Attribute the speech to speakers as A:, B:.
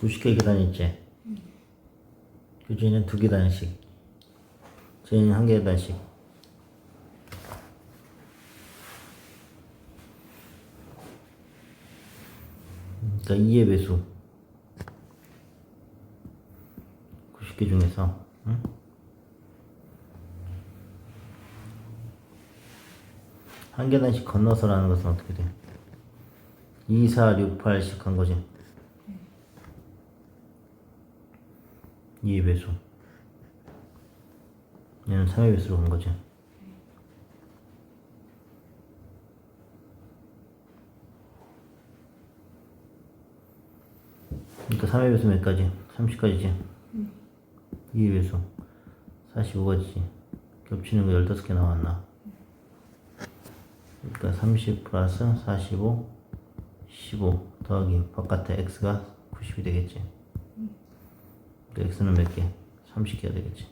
A: 90개 계단 있지? 규진이는 두 계단씩. 제이는 한 계단씩. 그러니까 2의 배수. 90개 중에서. 응? 한 계단씩 건너서라는 것은 어떻게 돼? 2, 4, 6, 8씩 한 거지. 2의 배수. 얘는 3의 배수로 간 거지. 그러니까 3의 배수 몇 가지? 30가지지. 2의 배수 45가지지. 겹치는 거 15개 나왔나? 그러니까 30 플러스 45, 15 더하기 바깥에 x가 90이 되겠지. 그 x는 몇 개? 30개가 되겠지.